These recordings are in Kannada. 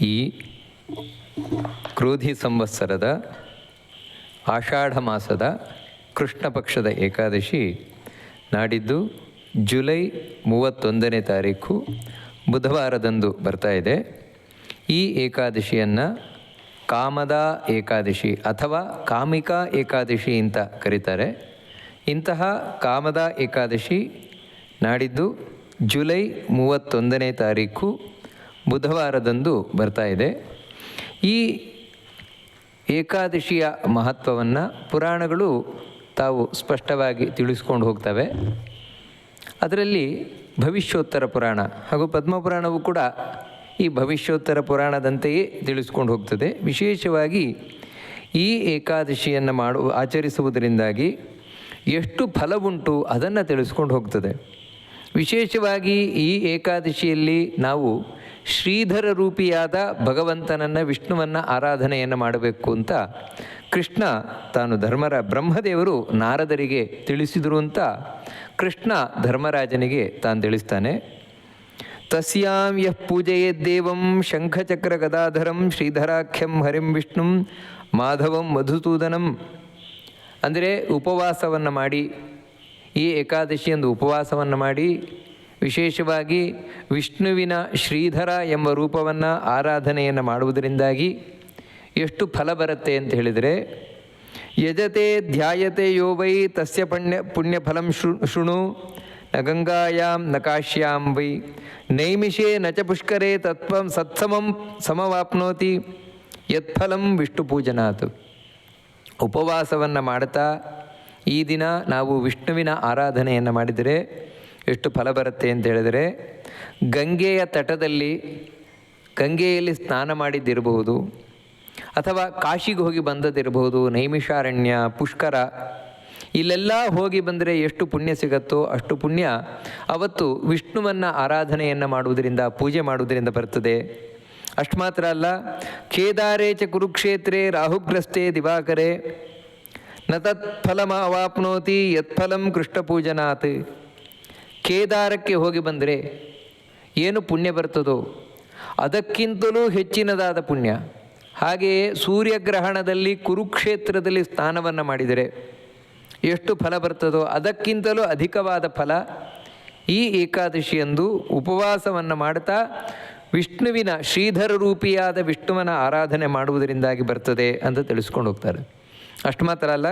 ಈ ಕ್ರೋಧಿ ಸಂವತ್ಸರದ ಆಷಾಢ ಮಾಸದ ಕೃಷ್ಣ ಪಕ್ಷದ ಏಕಾದಶಿ ನಾಡಿದ್ದು ಜುಲೈ ಮೂವತ್ತೊಂದನೇ ತಾರೀಕು ಬುಧವಾರದಂದು ಬರ್ತಾ ಇದೆ. ಈ ಏಕಾದಶಿಯನ್ನು ಕಾಮದ ಏಕಾದಶಿ ಅಥವಾ ಕಾಮಿಕಾ ಏಕಾದಶಿ ಅಂತ ಕರೀತಾರೆ. ಇಂತಹ ಕಾಮದ ಏಕಾದಶಿ ನಾಡಿದ್ದು ಜುಲೈ ಮೂವತ್ತೊಂದನೇ ತಾರೀಕು ಬುಧವಾರದಂದು ಬರ್ತಾ ಇದೆ. ಈ ಏಕಾದಶಿಯ ಮಹತ್ವವನ್ನು ಪುರಾಣಗಳು ತಾವು ಸ್ಪಷ್ಟವಾಗಿ ತಿಳಿಸ್ಕೊಂಡು ಹೋಗ್ತವೆ. ಅದರಲ್ಲಿ ಭವಿಷ್ಯೋತ್ತರ ಪುರಾಣ ಹಾಗೂ ಪದ್ಮಪುರಾಣವು ಕೂಡ ಈ ಭವಿಷ್ಯೋತ್ತರ ಪುರಾಣದಂತೆಯೇ ತಿಳಿಸ್ಕೊಂಡು ಹೋಗ್ತದೆ. ವಿಶೇಷವಾಗಿ ಈ ಏಕಾದಶಿಯನ್ನು ಮಾಡು, ಆಚರಿಸುವುದರಿಂದಾಗಿ ಎಷ್ಟು ಫಲವುಂಟು ಅದನ್ನು ತಿಳಿಸ್ಕೊಂಡು ಹೋಗ್ತದೆ. ವಿಶೇಷವಾಗಿ ಈ ಏಕಾದಶಿಯಲ್ಲಿ ನಾವು ಶ್ರೀಧರ ರೂಪಿಯಾದ ಭಗವಂತನನ್ನು, ವಿಷ್ಣುವನ್ನು ಆರಾಧನೆಯನ್ನು ಮಾಡಬೇಕು ಅಂತ ಕೃಷ್ಣ ತಾನು ಧರ್ಮರ, ಬ್ರಹ್ಮದೇವರು ನಾರದರಿಗೆ ತಿಳಿಸಿದರು ಅಂತ ಕೃಷ್ಣ ಧರ್ಮರಾಜನಿಗೆ ತಾನು ತಿಳಿಸ್ತಾನೆ. ತಸ್ಯಾಂ ಯಃ ಪೂಜೆಯದ್ದೇವಂ ಶಂಖಚಕ್ರ ಗದಾಧರಂ ಶ್ರೀಧರಾಖ್ಯಂ ಹರಿಂ ವಿಷ್ಣುಂ ಮಾಧವಂ ಮಧುಸೂದನಂ. ಅಂದರೆ ಉಪವಾಸವನ್ನು ಮಾಡಿ, ಈ ಏಕಾದಶಿಯಂದು ಉಪವಾಸವನ್ನು ಮಾಡಿ ವಿಶೇಷವಾಗಿ ವಿಷ್ಣುವಿನ ಶ್ರೀಧರ ಎಂಬ ರೂಪವನ್ನು ಆರಾಧನೆಯನ್ನು ಮಾಡುವುದರಿಂದಾಗಿ ಎಷ್ಟು ಫಲ ಬರುತ್ತೆ ಅಂತ ಹೇಳಿದರೆ, ಯಜತೆ ಧ್ಯಾಯತೆ ಯೋ ವೈ ತಸ್ಯ ಪುಣ್ಯ ಪುಣ್ಯಫಲಂ ಶೃ ಶೃಣು ನ ಗಂಗಾಯಾಂ ನ ಕಾಶ್ಯಾಂ ವೈ ನೈಮಿಷೇ ನ ಚ ಪುಷ್ಕರೆ ತತ್ವಂ ಸತ್ಸಮಂ ಸಮವಾಪ್ನೋತಿ ಯತ್ಫಲಂ ವಿಷ್ಣು ಪೂಜನಾತ್ ಉಪವಾಸವನ್ನು ಮಾಡ್ತಾ ಈ ದಿನ ನಾವು ವಿಷ್ಣುವಿನ ಆರಾಧನೆಯನ್ನು ಮಾಡಿದರೆ ಎಷ್ಟು ಫಲ ಬರುತ್ತೆ ಅಂತ ಹೇಳಿದರೆ, ಗಂಗೆಯ ತಟದಲ್ಲಿ, ಗಂಗೆಯಲ್ಲಿ ಸ್ನಾನ ಮಾಡಿದ್ದಿರಬಹುದು, ಅಥವಾ ಕಾಶಿಗೆ ಹೋಗಿ ಬಂದದಿರಬಹುದು ನೈಮಿಷಾರಣ್ಯ, ಪುಷ್ಕರ, ಇಲ್ಲೆಲ್ಲ ಹೋಗಿ ಬಂದರೆ ಎಷ್ಟು ಪುಣ್ಯ ಸಿಗತ್ತೋ ಅಷ್ಟು ಪುಣ್ಯ. ಅವತ್ತು ವಿಷ್ಣುವನ್ನು ಆರಾಧನೆಯನ್ನು ಮಾಡುವುದರಿಂದ, ಪೂಜೆ ಮಾಡುವುದರಿಂದ ಬರ್ತದೆ. ಅಷ್ಟು ಮಾತ್ರ ಅಲ್ಲ, ಕೇದಾರೇ ಚ ಕುರುಕ್ಷೇತ್ರೇ ರಾಹುಗ್ರಸ್ತೆ ದಿವಾಕರೆ, ನ ತತ್ಫಲಮ ಅವಾಪ್ನೋತಿ ಯತ್ಫಲಂ ಕೃಷ್ಣಪೂಜನಾತ್. ಕೇದಾರಕ್ಕೆ ಹೋಗಿ ಬಂದರೆ ಏನು ಪುಣ್ಯ ಬರ್ತದೋ ಅದಕ್ಕಿಂತಲೂ ಹೆಚ್ಚಿನದಾದ ಪುಣ್ಯ. ಹಾಗೆಯೇ ಸೂರ್ಯಗ್ರಹಣದಲ್ಲಿ ಕುರುಕ್ಷೇತ್ರದಲ್ಲಿ ಸ್ನಾನವನ್ನು ಮಾಡಿದರೆ ಎಷ್ಟು ಫಲ ಬರ್ತದೋ ಅದಕ್ಕಿಂತಲೂ ಅಧಿಕವಾದ ಫಲ ಈ ಏಕಾದಶಿಯಂದು ಉಪವಾಸವನ್ನು ಮಾಡ್ತಾ ವಿಷ್ಣುವಿನ ಶ್ರೀಧರ ರೂಪಿಯಾದ ವಿಷ್ಣುವನ ಆರಾಧನೆ ಮಾಡುವುದರಿಂದಾಗಿ ಬರ್ತದೆ ಅಂತ ತಿಳಿಸ್ಕೊಂಡು ಹೋಗ್ತಾರೆ. ಅಷ್ಟು ಮಾತ್ರ ಅಲ್ಲ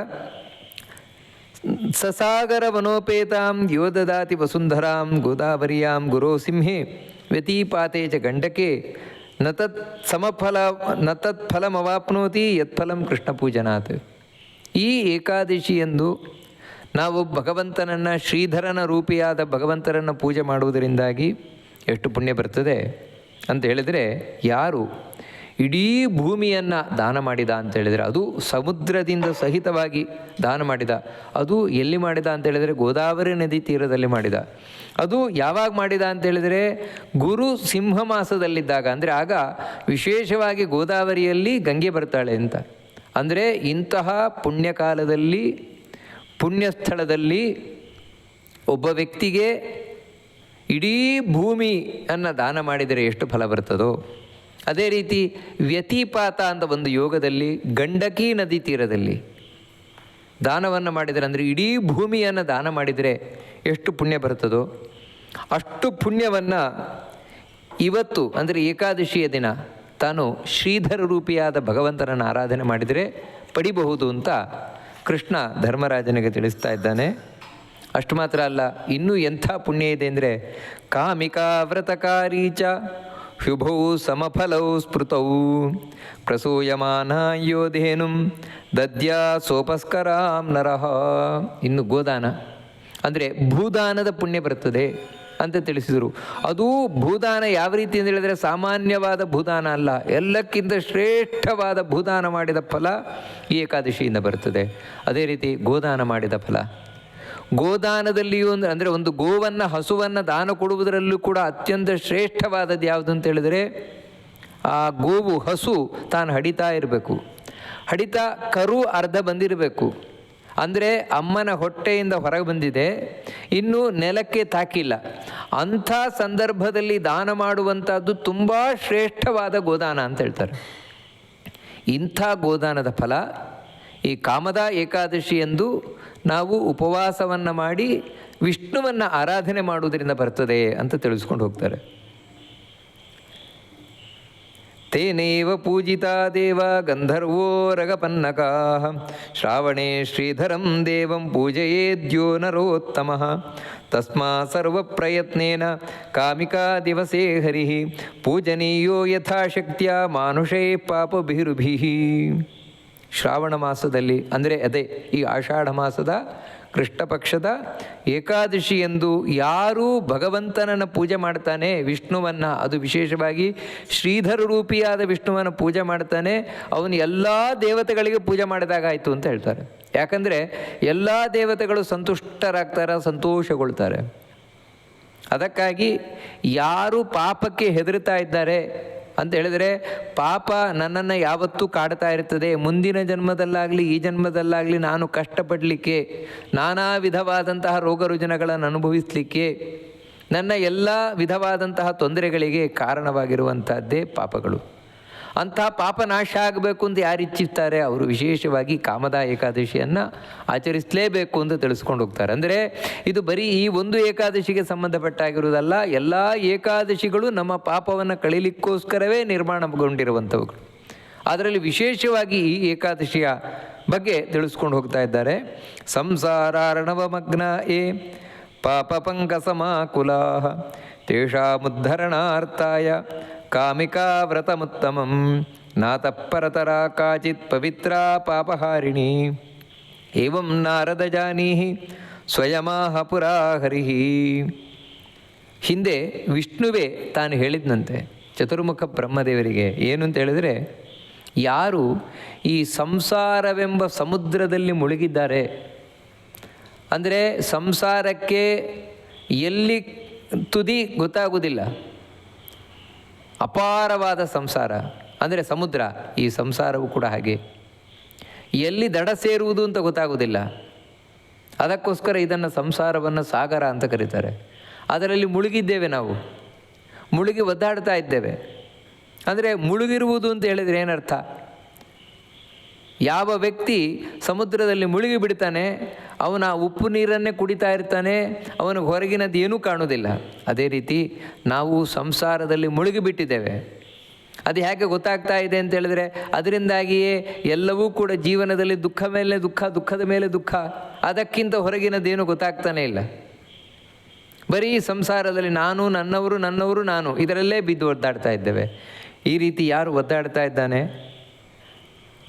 ಸಸಾಗರ ವನೋಪೇತಾಂ ಯೋ ದದಾತಿ ವಸುಂಧರಾಂ ಗೋದಾವರಿಯಾಂ ಗುರೋ ಸಿಂಹೆ ವ್ಯತೀಪಾತೆ ಚ ಗಂಡಕೆ. ನ ತತ್ ಸಮಫಲ, ನ ತತ್ ಫಲಮವಾಪ್ನೋತಿ ಯತ್ಫಲಂ ಕೃಷ್ಣ ಪೂಜನಾತ್. ಈ ಏಕಾದಶಿಯಂದು ನಾವು ಭಗವಂತನನ್ನು ಶ್ರೀಧರನ ರೂಪಿಯಾದ ಭಗವಂತನನ್ನು ಪೂಜೆ ಮಾಡುವುದರಿಂದಾಗಿ ಎಷ್ಟು ಪುಣ್ಯ ಬರ್ತದೆ ಅಂತ ಹೇಳಿದರೆ ಯಾರು ಇಡೀ ಭೂಮಿಯನ್ನು ದಾನ ಮಾಡಿದ ಅಂತ ಹೇಳಿದರೆ ಅದು ಸಮುದ್ರದಿಂದ ಸಹಿತವಾಗಿ ದಾನ ಮಾಡಿದ. ಅದು ಎಲ್ಲಿ ಮಾಡಿದ ಅಂತ ಹೇಳಿದರೆ ಗೋದಾವರಿ ನದಿ ತೀರದಲ್ಲಿ ಮಾಡಿದ. ಅದು ಯಾವಾಗ ಮಾಡಿದ ಅಂತ ಹೇಳಿದರೆ ಗುರು ಸಿಂಹ ಮಾಸದಲ್ಲಿದ್ದಾಗ. ಅಂದರೆ ಆಗ ವಿಶೇಷವಾಗಿ ಗೋದಾವರಿಯಲ್ಲಿ ಗಂಗೆ ಬರ್ತಾಳೆ ಅಂತ. ಅಂದರೆ ಇಂತಹ ಪುಣ್ಯಕಾಲದಲ್ಲಿ ಪುಣ್ಯ ಸ್ಥಳದಲ್ಲಿ ಒಬ್ಬ ವ್ಯಕ್ತಿಗೆ ಇಡೀ ಭೂಮಿಯನ್ನು ದಾನ ಮಾಡಿದರೆ ಎಷ್ಟು ಫಲ ಬರ್ತದೋ? ಅದೇ ರೀತಿ ವ್ಯತಿಪಾತ ಅಂತ ಒಂದು ಯೋಗದಲ್ಲಿ ಗಂಡಕಿ ನದಿ ತೀರದಲ್ಲಿ ದಾನವನ್ನು ಮಾಡಿದರೆ ಅಂದರೆ ಇಡೀ ಭೂಮಿಯನ್ನು ದಾನ ಮಾಡಿದರೆ ಎಷ್ಟು ಪುಣ್ಯ ಬರ್ತದೋ ಅಷ್ಟು ಪುಣ್ಯವನ್ನು ಇವತ್ತು ಅಂದರೆ ಏಕಾದಶಿಯ ದಿನ ತಾನು ಶ್ರೀಧರ ರೂಪಿಯಾದ ಭಗವಂತನನ್ನು ಆರಾಧನೆ ಮಾಡಿದರೆ ಪಡಿಬಹುದು ಅಂತ ಕೃಷ್ಣ ಧರ್ಮರಾಜನಿಗೆ ತಿಳಿಸ್ತಾ ಇದ್ದಾನೆ. ಅಷ್ಟು ಮಾತ್ರ ಅಲ್ಲ, ಇನ್ನೂ ಎಂಥ ಪುಣ್ಯ ಇದೆ ಅಂದರೆ ಕಾಮಿಕಾ ವ್ರತಕಾರಿ ಚ ಶುಭೌ ಸಮಫಲೌ ಸ್ಮೃತೌ. ಪ್ರಸೂಯಮಾನ ಯೋಧೇನು ದದ್ಯಾ ಸೋಪಸ್ಕರಾಂ ನರಹ ಇನ್ನು ಗೋದಾನ. ಅಂದರೆ ಭೂದಾನದ ಪುಣ್ಯ ಬರ್ತದೆ ಅಂತ ತಿಳಿಸಿದರು. ಅದು ಭೂದಾನ ಯಾವ ರೀತಿ ಅಂತ ಹೇಳಿದರೆ ಸಾಮಾನ್ಯವಾದ ಭೂದಾನ ಅಲ್ಲ. ಎಲ್ಲಕ್ಕಿಂತ ಶ್ರೇಷ್ಠವಾದ ಭೂದಾನ ಮಾಡಿದ ಫಲ ಈ ಏಕಾದಶಿಯಿಂದ ಬರ್ತದೆ. ಅದೇ ರೀತಿ ಗೋದಾನ ಮಾಡಿದ ಫಲ. ಗೋದಾನದಲ್ಲಿಯೂ ಅಂದರೆ ಒಂದು ಗೋವನ್ನು, ಹಸುವನ್ನು ದಾನ ಕೊಡುವುದರಲ್ಲೂ ಕೂಡ ಅತ್ಯಂತ ಶ್ರೇಷ್ಠವಾದದ್ದು ಯಾವುದು ಅಂತ ಹೇಳಿದರೆ, ಆ ಗೋವು, ಹಸು ತಾನು ಹಡಿತಾ ಇರಬೇಕು. ಹಡಿತಾ ಕರು ಅರ್ಧ ಬಂದಿರಬೇಕು. ಅಂದರೆ ಅಮ್ಮನ ಹೊಟ್ಟೆಯಿಂದ ಹೊರಗೆ ಬಂದಿದೆ, ಇನ್ನೂ ನೆಲಕ್ಕೆ ತಾಕಿಲ್ಲ. ಅಂಥ ಸಂದರ್ಭದಲ್ಲಿ ದಾನ ಮಾಡುವಂಥದ್ದು ತುಂಬ ಶ್ರೇಷ್ಠವಾದ ಗೋದಾನ ಅಂತ ಹೇಳ್ತಾರೆ. ಇಂಥ ಗೋದಾನದ ಫಲ ಈ ಕಾಮದ ಏಕಾದಶಿ ಎಂದು ನಾವು ಉಪವಾಸವನ್ನು ಮಾಡಿ ವಿಷ್ಣುವನ್ನು ಆರಾಧನೆ ಮಾಡುವುದರಿಂದ ಬರ್ತದೆ ಅಂತ ತಿಳಿಸ್ಕೊಂಡು ಹೋಗ್ತಾರೆ. ತೇನೇವ ಪೂಜಿತಾ ದೇವ ಗಂಧರ್ವೋ ರಗಪನ್ನಕಾ ಶ್ರಾವಣೇ ಶ್ರೀಧರಂ ದೇವಂ ಪೂಜಯೇದ್ಯೋ ನರೋತ್ತಮ ತಸ್ಮಾ ಸರ್ವಪ್ರಯತ್ನೇನ ಕಾಮಿಕಾ ದಿವಸೇ ಹರಿ. ಪೂಜನೀಯೋ ಯಥಾಶಕ್ತಿಯ ಮಾನುಷೇ ಪಾಪಭಿರುಭಿ. ಶ್ರಾವಣ ಮಾಸದಲ್ಲಿ, ಅಂದರೆ ಅದೇ ಈ ಆಷಾಢ ಮಾಸದ ಕೃಷ್ಣ ಪಕ್ಷದ ಏಕಾದಶಿ ಎಂದು ಯಾರು ಭಗವಂತನನ್ನು ಪೂಜೆ ಮಾಡ್ತಾನೆ. ವಿಷ್ಣುವನ್ನು, ಅದು ವಿಶೇಷವಾಗಿ ಶ್ರೀಧರ ರೂಪಿಯಾದ ವಿಷ್ಣುವನ್ನು ಪೂಜೆ ಮಾಡ್ತಾನೆ. ಅವನು ಎಲ್ಲ ದೇವತೆಗಳಿಗೆ ಪೂಜೆ ಮಾಡಿದಾಗಾಯಿತು ಅಂತ ಹೇಳ್ತಾರೆ. ಯಾಕಂದರೆ ಎಲ್ಲ ದೇವತೆಗಳು ಸಂತುಷ್ಟರಾಗ್ತಾರೆ, ಸಂತೋಷಗೊಳ್ತಾರೆ. ಅದಕ್ಕಾಗಿ ಯಾರು ಪಾಪಕ್ಕೆ ಹೆದರ್ತಾ ಇದ್ದಾರೆ ಅಂತ ಹೇಳಿದರೆ, ಪಾಪ ನನ್ನನ್ನು ಯಾವತ್ತೂ ಕಾಡ್ತಾ ಇರ್ತದೆ. ಮುಂದಿನ ಜನ್ಮದಲ್ಲಾಗಲಿ, ಈ ಜನ್ಮದಲ್ಲಾಗಲಿ ನಾನು ಕಷ್ಟಪಡಲಿಕ್ಕೆ, ನಾನಾ ವಿಧವಾದಂತಹ ರೋಗ ರುಜಿನಗಳನ್ನು ಅನುಭವಿಸಲಿಕ್ಕೆ, ನನ್ನ ಎಲ್ಲ ವಿಧವಾದಂತಹ ತೊಂದರೆಗಳಿಗೆ ಕಾರಣವಾಗಿರುವಂಥದ್ದೇ ಪಾಪಗಳು. ಅಂತಹ ಪಾಪ ನಾಶ ಆಗಬೇಕು ಅಂತ ಯಾರು ಇಚ್ಛಿಸ್ತಾರೆ ಅವರು ವಿಶೇಷವಾಗಿ ಕಾಮದ ಏಕಾದಶಿಯನ್ನು ಆಚರಿಸಲೇಬೇಕು ಅಂತ ತಿಳಿಸ್ಕೊಂಡು ಹೋಗ್ತಾರೆ. ಅಂದರೆ ಇದು ಬರೀ ಈ ಒಂದು ಏಕಾದಶಿಗೆ ಸಂಬಂಧಪಟ್ಟಾಗಿರುವುದಲ್ಲ, ಎಲ್ಲ ಏಕಾದಶಿಗಳು ನಮ್ಮ ಪಾಪವನ್ನು ಕಳೀಲಿಕ್ಕೋಸ್ಕರವೇ ನಿರ್ಮಾಣಗೊಂಡಿರುವಂಥವುಗಳು. ಅದರಲ್ಲಿ ವಿಶೇಷವಾಗಿ ಈ ಏಕಾದಶಿಯ ಬಗ್ಗೆ ತಿಳಿಸ್ಕೊಂಡು ಹೋಗ್ತಾ ಇದ್ದಾರೆ. ಸಂಸಾರಾರ್ಣವಮಗ್ನ ಏ ಪಾಪ ಪಂಕಸಮಾಕುಲಾ ತೇಷಾಮುದ್ಧರಣಾರ್ಥಾಯ ಕಾಮಿಕಾ ವ್ರತಮುತ್ತಮಂ ನಾತಃಪರತರ ಕಾಚಿತ್ ಪವಿತ್ರ ಪಾಪಹಾರಿಣಿ. ಏವಂ ನಾರದ ಜಾನೀಹಿ, ಸ್ವಯಮಾಹ ಪುರಾ ಹರಿಃ ಹಿಂದೆ ವಿಷ್ಣುವೇ ತಾನು ಹೇಳಿದ್ನಂತೆ, ಚತುರ್ಮುಖ ಬ್ರಹ್ಮದೇವರಿಗೆ. ಏನು ಅಂತ ಹೇಳಿದರೆ, ಯಾರು ಈ ಸಂಸಾರವೆಂಬ ಸಮುದ್ರದಲ್ಲಿ ಮುಳುಗಿದ್ದಾರೆ? ಅಂದರೆ ಸಂಸಾರಕ್ಕೆ ಎಲ್ಲಿ ತುದಿ ಗೊತ್ತಾಗುವುದಿಲ್ಲ ಅಪಾರವಾದ ಸಂಸಾರ, ಅಂದರೆ ಸಮುದ್ರ, ಈ ಸಂಸಾರವು ಕೂಡ ಹಾಗೆ. ಎಲ್ಲಿ ದಡ ಸೇರುವುದು ಅಂತ ಗೊತ್ತಾಗುವುದಿಲ್ಲ. ಅದಕ್ಕೋಸ್ಕರ ಇದನ್ನು ಸಂಸಾರವನ್ನು ಸಾಗರ ಅಂತ ಕರೀತಾರೆ. ಅದರಲ್ಲಿ ಮುಳುಗಿದ್ದೇವೆ ನಾವು. ಮುಳುಗಿ ಒದ್ದಾಡ್ತಾ ಇದ್ದೇವೆ. ಅಂದರೆ ಮುಳುಗಿರುವುದು ಅಂತ ಹೇಳಿದರೆ ಏನರ್ಥ? ಯಾವ ವ್ಯಕ್ತಿ ಸಮುದ್ರದಲ್ಲಿ ಮುಳುಗಿ ಬಿಡ್ತಾನೆ ಅವನ ಉಪ್ಪು ನೀರನ್ನೇ ಕುಡಿತಾ ಇರ್ತಾನೆ ಅವನಿಗೆ ಹೊರಗಿನದ್ದು ಏನೂ ಕಾಣುವುದಿಲ್ಲ. ಅದೇ ರೀತಿ ನಾವು ಸಂಸಾರದಲ್ಲಿ ಮುಳುಗಿಬಿಟ್ಟಿದ್ದೇವೆ. ಅದು ಹೇಗೆ ಗೊತ್ತಾಗ್ತಾ ಇದೆ ಅಂತ ಹೇಳಿದ್ರೆ, ಅದರಿಂದಾಗಿಯೇ ಎಲ್ಲವೂ ಕೂಡ ಜೀವನದಲ್ಲಿ ದುಃಖ ಮೇಲೆ ದುಃಖ, ದುಃಖದ ಮೇಲೆ ದುಃಖ, ಅದಕ್ಕಿಂತ ಹೊರಗಿನದ್ದೇನು ಗೊತ್ತಾಗ್ತಾನೇ ಇಲ್ಲ. ಬರೀ ಸಂಸಾರದಲ್ಲಿ ನಾನು, ನನ್ನವರು ನನ್ನವರು, ನಾನು, ಇದರಲ್ಲೇ ಬಿದ್ದು ಒದ್ದಾಡ್ತಾ ಇದ್ದೇವೆ. ಈ ರೀತಿ ಯಾರು ಒದ್ದಾಡ್ತಾ ಇದ್ದಾನೆ?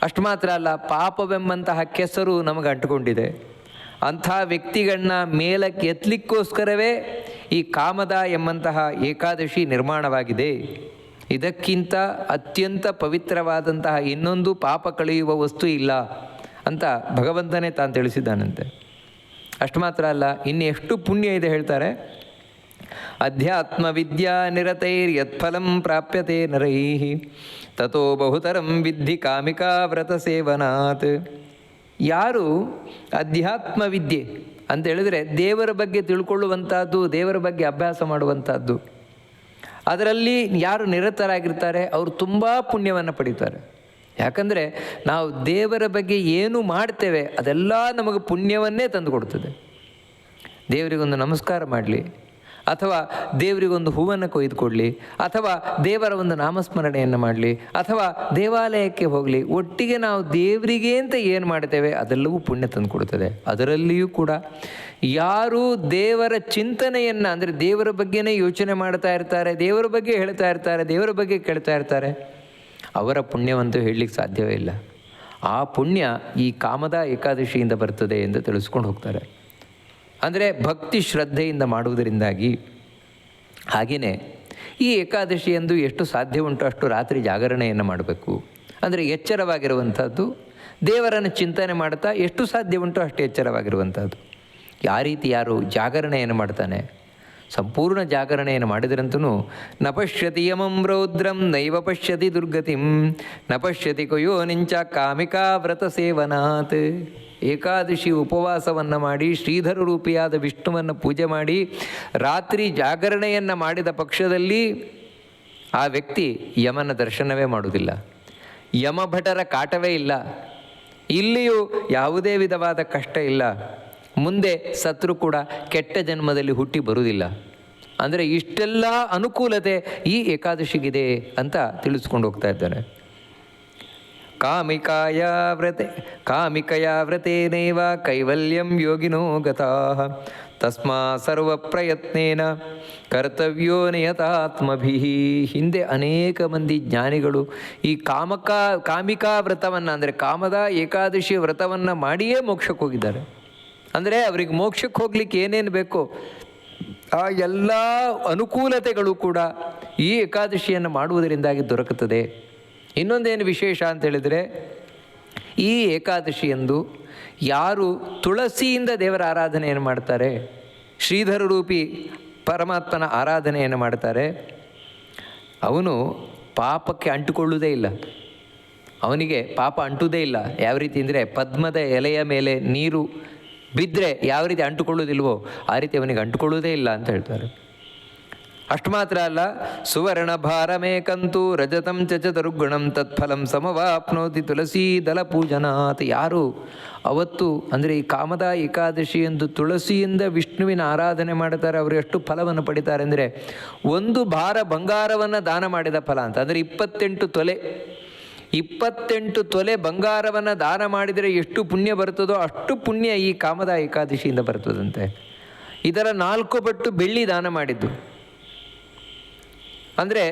ಅಷ್ಟು ಮಾತ್ರ ಅಲ್ಲ, ಪಾಪವೆಂಬಂತಹ ಕೆಸರು ನಮಗೆ ಅಂಟುಕೊಂಡಿದೆ. ಅಂಥ ವ್ಯಕ್ತಿಗಳನ್ನ ಮೇಲಕ್ಕೆ ಎತ್ತಲಿಕ್ಕೋಸ್ಕರವೇ ಈ ಕಾಮದ ಎಂಬಂತಹ ಏಕಾದಶಿ ನಿರ್ಮಾಣವಾಗಿದೆ. ಇದಕ್ಕಿಂತ ಅತ್ಯಂತ ಪವಿತ್ರವಾದಂತಹ ಇನ್ನೊಂದು ಪಾಪ ಕಳೆಯುವ ವಸ್ತು ಇಲ್ಲ ಅಂತ ಭಗವಂತನೇ ತಾನು ತಿಳಿಸಿದ್ದಾನಂತೆ. ಅಷ್ಟು ಮಾತ್ರ ಅಲ್ಲ ಇನ್ನು ಎಷ್ಟು ಪುಣ್ಯ ಇದೆ ಹೇಳ್ತಾರೆ. ಅಧ್ಯಾತ್ಮ ವಿದ್ಯಾ ನಿರತೈರ್ಯತ್ಫಲಂ ಪ್ರಾಪ್ಯತೆ ನರೈ ತಥೋ ಬಹುತರಂ ವಿದ್ಧಿ ಕಾಮಿಕಾ ವ್ರತ ಸೇವನಾತ್. ಯಾರು? ಅಧ್ಯಾತ್ಮ ವಿದ್ಯೆ ಅಂತ ಹೇಳಿದರೆ ದೇವರ ಬಗ್ಗೆ ತಿಳ್ಕೊಳ್ಳುವಂಥದ್ದು ದೇವರ ಬಗ್ಗೆ ಅಭ್ಯಾಸ ಮಾಡುವಂಥದ್ದು ಅದರಲ್ಲಿ ಯಾರು ನಿರತರಾಗಿರ್ತಾರೆ? ಅವರು ತುಂಬ ಪುಣ್ಯವನ್ನು ಪಡಿತಾರೆ. ಯಾಕಂದರೆ ನಾವು ದೇವರ ಬಗ್ಗೆ ಏನು ಮಾಡ್ತೇವೆ ಅದೆಲ್ಲ ನಮಗೆ ಪುಣ್ಯವನ್ನೇ ತಂದು ಕೊಡ್ತದೆ. ದೇವರಿಗೊಂದು ನಮಸ್ಕಾರ ಮಾಡಲಿ. ಅಥವಾ ದೇವರಿಗೊಂದು ಹೂವನ್ನು ಕೊಯ್ದು ಕೊಡಲಿ ಅಥವಾ ದೇವರ ಒಂದು ನಾಮಸ್ಮರಣೆಯನ್ನು ಮಾಡಲಿ, ಅಥವಾ ದೇವಾಲಯಕ್ಕೆ ಹೋಗಲಿ, ಒಟ್ಟಿಗೆ ನಾವು ದೇವರಿಗೆ ಅಂತ ಏನು ಮಾಡ್ತೇವೆ? ಅದೆಲ್ಲವೂ ಪುಣ್ಯ ತಂದು ಕೊಡ್ತದೆ ಅದರಲ್ಲಿಯೂ ಕೂಡ ಯಾರು ದೇವರ ಚಿಂತನೆಯನ್ನು, ಅಂದರೆ ದೇವರ ಬಗ್ಗೆನೇ ಯೋಚನೆ ಮಾಡ್ತಾ ಇರ್ತಾರೆ, ದೇವರ ಬಗ್ಗೆ ಹೇಳ್ತಾ ಇರ್ತಾರೆ, ದೇವರ ಬಗ್ಗೆ ಕೇಳ್ತಾ ಇರ್ತಾರೆ, ಅವರ ಪುಣ್ಯವಂತೂ ಹೇಳಲಿಕ್ಕೆ ಸಾಧ್ಯವೇ ಇಲ್ಲ. ಆ ಪುಣ್ಯ ಈ ಕಾಮದ ಏಕಾದಶಿಯಿಂದ ಬರ್ತದೆ ಎಂದು ತಿಳಿಸ್ಕೊಂಡು ಹೋಗ್ತಾರೆ. ಅಂದರೆ ಭಕ್ತಿ ಶ್ರದ್ಧೆಯಿಂದ ಮಾಡುವುದರಿಂದಾಗಿ. ಹಾಗೆಯೇ ಈ ಏಕಾದಶಿ ಎಂದು ಎಷ್ಟು ಸಾಧ್ಯ ಉಂಟು ಅಷ್ಟು ರಾತ್ರಿ ಜಾಗರಣೆಯನ್ನು ಮಾಡಬೇಕು. ಅಂದರೆ ಎಚ್ಚರವಾಗಿರುವಂಥದ್ದು ದೇವರನ್ನು ಚಿಂತನೆ ಮಾಡ್ತಾ ಎಷ್ಟು ಸಾಧ್ಯ ಉಂಟು ಅಷ್ಟು ಎಚ್ಚರವಾಗಿರುವಂಥದ್ದು ಯಾವ ರೀತಿ ಯಾರು ಜಾಗರಣೆಯನ್ನು ಮಾಡ್ತಾನೆ? ಸಂಪೂರ್ಣ ಜಾಗರಣೆಯನ್ನು ಮಾಡಿದರಂತೂ ನ ಪಶ್ಯತಿ ಯಮಂ ರೌದ್ರಂ, ನೈವ ಪಶ್ಯತಿ ದುರ್ಗತಿಂ ನ ಪಶ್ಯತಿ ಕೊಯೋ ನಿಂಚ ಕಾಮಿಕಾ ವ್ರತ ಸೇವನಾತ್. ಏಕಾದಶಿ ಉಪವಾಸವನ್ನು ಮಾಡಿ, ಶ್ರೀಧರ ರೂಪಿಯಾದ ವಿಷ್ಣುವನ್ನು ಪೂಜೆ ಮಾಡಿ, ರಾತ್ರಿ ಜಾಗರಣೆಯನ್ನು ಮಾಡಿದ ಪಕ್ಷದಲ್ಲಿ ಆ ವ್ಯಕ್ತಿ ಯಮನ ದರ್ಶನವೇ ಮಾಡುವುದಿಲ್ಲ. ಯಮಭಟರ ಕಾಟವೇ ಇಲ್ಲ. ಇಲ್ಲಿಯೂ ಯಾವುದೇ ವಿಧವಾದ ಕಷ್ಟ ಇಲ್ಲ. ಮುಂದೆ ಸತ್ರು ಕೂಡ ಕೆಟ್ಟ ಜನ್ಮದಲ್ಲಿ ಹುಟ್ಟಿ ಬರುವುದಿಲ್ಲ. ಅಂದರೆ ಇಷ್ಟೆಲ್ಲ ಅನುಕೂಲತೆ ಈ ಏಕಾದಶಿಗಿದೆ ಅಂತ ತಿಳಿಸ್ಕೊಂಡು ಹೋಗ್ತಾ ಇದ್ದಾರೆ. ಕಾಮಿಕಾಯ ವ್ರತೆ, ಕಾಮಿಕಯ ವ್ರತೇನೈವ ಕೈವಲ್ಯಂ ಯೋಗಿನೋ ಗತಃ ತಸ್ಮಾ ಸರ್ವ ಪ್ರಯತ್ನೇನ ಕರ್ತವ್ಯೋ ನಿಯತಾತ್ಮಭಿ. ಹಿಂದೆ ಅನೇಕ ಮಂದಿ ಜ್ಞಾನಿಗಳು ಈ ಕಾಮಕ, ಕಾಮಿಕಾ ವ್ರತವನ್ನು, ಅಂದರೆ ಕಾಮದ ಏಕಾದಶಿ ವ್ರತವನ್ನು ಮಾಡಿಯೇ ಮೋಕ್ಷಕ್ಕೆ ಹೋಗಿದ್ದಾರೆ. ಅಂದರೆ ಅವ್ರಿಗೆ ಮೋಕ್ಷಕ್ಕೆ ಹೋಗ್ಲಿಕ್ಕೆ ಏನೇನು ಬೇಕು ಆ ಎಲ್ಲ ಅನುಕೂಲತೆಗಳು ಕೂಡ ಈ ಏಕಾದಶಿಯನ್ನು ಮಾಡುವುದರಿಂದಾಗಿ ದೊರಕುತ್ತದೆ. ಇನ್ನೊಂದೇನು ವಿಶೇಷ ಅಂತ ಹೇಳಿದರೆ, ಈ ಏಕಾದಶಿಯಂದು ಯಾರು ತುಳಸಿಯಿಂದ ದೇವರ ಆರಾಧನೆಯನ್ನು ಮಾಡ್ತಾರೆ, ಶ್ರೀಧರ ರೂಪಿ ಪರಮಾತ್ಮನ ಆರಾಧನೆಯನ್ನು ಮಾಡ್ತಾರೆ, ಅವನು ಪಾಪಕ್ಕೆ ಅಂಟುಕೊಳ್ಳುವುದೇ ಇಲ್ಲ. ಅವನಿಗೆ ಪಾಪ ಅಂಟುವುದೇ ಇಲ್ಲ. ಯಾವ ರೀತಿ ಅಂದರೆ ಪದ್ಮದ ಎಲೆಯ ಮೇಲೆ ನೀರು ಬಿದ್ದರೆ ಯಾವ ರೀತಿ ಅಂಟುಕೊಳ್ಳೋದಿಲ್ವೋ ಆ ರೀತಿ ಅವನಿಗೆ ಅಂಟುಕೊಳ್ಳುವುದೇ ಇಲ್ಲ ಅಂತ ಹೇಳ್ತಾರೆ. ಅಷ್ಟು ಮಾತ್ರ ಅಲ್ಲ, ಸುವರ್ಣ ಭಾರಮೇಕಂತೂ ರಜತಂ ಚಚತರುಗುಣಂ ತತ್ಫಲಂ ಸಮವಾಪ್ನೋತಿ ತುಳಸಿ ದಲ ಪೂಜನಾತ್ ಯಾರು? ಅವತ್ತು ಅಂದರೆ ಈ ಕಾಮದ ಏಕಾದಶಿ ಎಂದು ತುಳಸಿಯಿಂದ ವಿಷ್ಣುವಿನ ಆರಾಧನೆ ಮಾಡ್ತಾರೆ, ಅವರು ಎಷ್ಟು ಫಲವನ್ನು ಪಡಿತಾರೆ ಅಂದರೆ ಒಂದು ಭಾರ ಬಂಗಾರವನ್ನು ದಾನ ಮಾಡಿದ ಫಲ ಅಂತ, ಅಂದರೆ ಇಪ್ಪತ್ತೆಂಟು ತೊಲೆ. ಇಪ್ಪತ್ತೆಂಟು ತೊಲೆ ಬಂಗಾರವನ್ನು ದಾನ ಮಾಡಿದರೆ ಎಷ್ಟು ಪುಣ್ಯ ಬರ್ತದೋ ಅಷ್ಟು ಪುಣ್ಯ ಈ ಕಾಮದ ಏಕಾದಶಿಯಿಂದ ಬರ್ತದಂತೆ. ಇದರ ನಾಲ್ಕು ಪಟ್ಟು ಬೆಳ್ಳಿ ದಾನ ಮಾಡಿದ್ದು. ಅಂದರೆ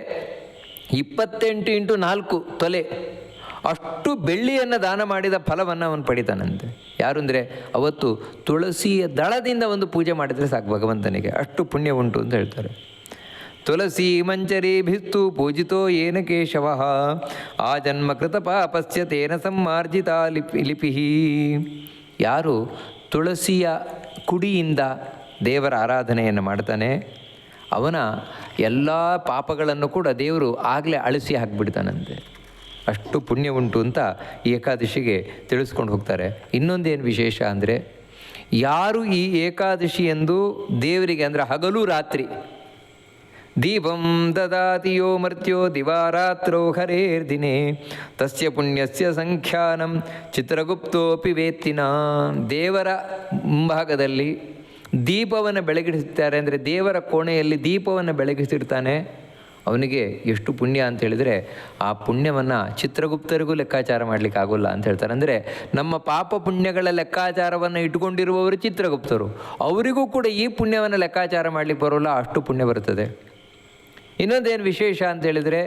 ಇಪ್ಪತ್ತೆಂಟು ಇಂಟು ನಾಲ್ಕು ತೊಲೆ. ಅಷ್ಟು ಬೆಳ್ಳಿಯನ್ನು ದಾನ ಮಾಡಿದ ಫಲವನ್ನು ಅವನು ಪಡಿತಾನಂತೆ. ಯಾರು ಅಂದರೆ ಅವತ್ತು ತುಳಸಿಯ ದಳದಿಂದ ಒಂದು ಪೂಜೆ ಮಾಡಿದರೆ ಸಾಕು ಭಗವಂತನಿಗೆ. ಅಷ್ಟು ಪುಣ್ಯ ಉಂಟು ಅಂತ ಹೇಳ್ತಾರೆ. ತುಳಸಿ ಮಂಚರಿ ಭಿಸ್ತು ಪೂಜಿತೋ ಏನ ಕೇಶವ? ಆ ಜನ್ಮ ಕೃತ ಪಾಪಸ್ಯ ತೇನ ಸಮ್ಮಾರ್ಜಿತ ಲಿಪಿ ಲಿಪಿ ಯಾರು ತುಳಸಿಯ ಕುಡಿಯಿಂದ ದೇವರ ಆರಾಧನೆಯನ್ನು ಮಾಡ್ತಾನೆ, ಅವನ ಎಲ್ಲ ಪಾಪಗಳನ್ನು ಕೂಡ ದೇವರು ಆಗಲೇ ಅಳಿಸಿ ಹಾಕಿಬಿಡ್ತಾನಂತೆ. ಅಷ್ಟು ಪುಣ್ಯ ಉಂಟು ಅಂತ ಏಕಾದಶಿಗೆ ತಿಳಿಸ್ಕೊಂಡು ಹೋಗ್ತಾರೆ. ಇನ್ನೊಂದೇನು ವಿಶೇಷ ಅಂದರೆ, ಯಾರು ಈ ಏಕಾದಶಿ ಎಂದು ದೇವರಿಗೆ ಅಂದರೆ ಹಗಲು ರಾತ್ರಿ, ದೀಪಂ ದದಾತಿಯೋ ಮರ್ತ್ಯೋ ದಿವಾರಾತ್ರೋ ಹರೇರ್ದಿನೇ ತಸ್ಯ ಪುಣ್ಯಸ್ಯ ಸಂಖ್ಯಾನಂ ಚಿತ್ರಗುಪ್ತೋಪಿ ವೇತ್ತಿನ. ದೇವರ ಮುಂಭಾಗದಲ್ಲಿ ದೀಪವನ್ನು ಬೆಳಗಿಸುತ್ತಾರೆ ಅಂದರೆ ದೇವರ ಕೋಣೆಯಲ್ಲಿ ದೀಪವನ್ನು ಬೆಳಗಿಸಿರ್ತಾನೆ ಅವನಿಗೆ ಎಷ್ಟು ಪುಣ್ಯ ಅಂತ ಹೇಳಿದರೆ ಆ ಪುಣ್ಯವನ್ನು ಚಿತ್ರಗುಪ್ತರಿಗೂ ಲೆಕ್ಕಾಚಾರ ಮಾಡಲಿಕ್ಕೆ ಆಗೋಲ್ಲ ಅಂತ ಹೇಳ್ತಾರೆ. ಅಂದರೆ ನಮ್ಮ ಪಾಪ ಪುಣ್ಯಗಳ ಲೆಕ್ಕಾಚಾರವನ್ನು ಇಟ್ಕೊಂಡಿರುವವರು ಚಿತ್ರಗುಪ್ತರು. ಅವರಿಗೂ ಕೂಡ ಈ ಪುಣ್ಯವನ್ನು ಲೆಕ್ಕಾಚಾರ ಮಾಡಲಿಕ್ಕೆ ಬರೋಲ್ಲ, ಅಷ್ಟು ಪುಣ್ಯ ಬರುತ್ತದೆ. ಇನ್ನೊಂದೇನು ವಿಶೇಷ ಅಂತ ಹೇಳಿದರೆ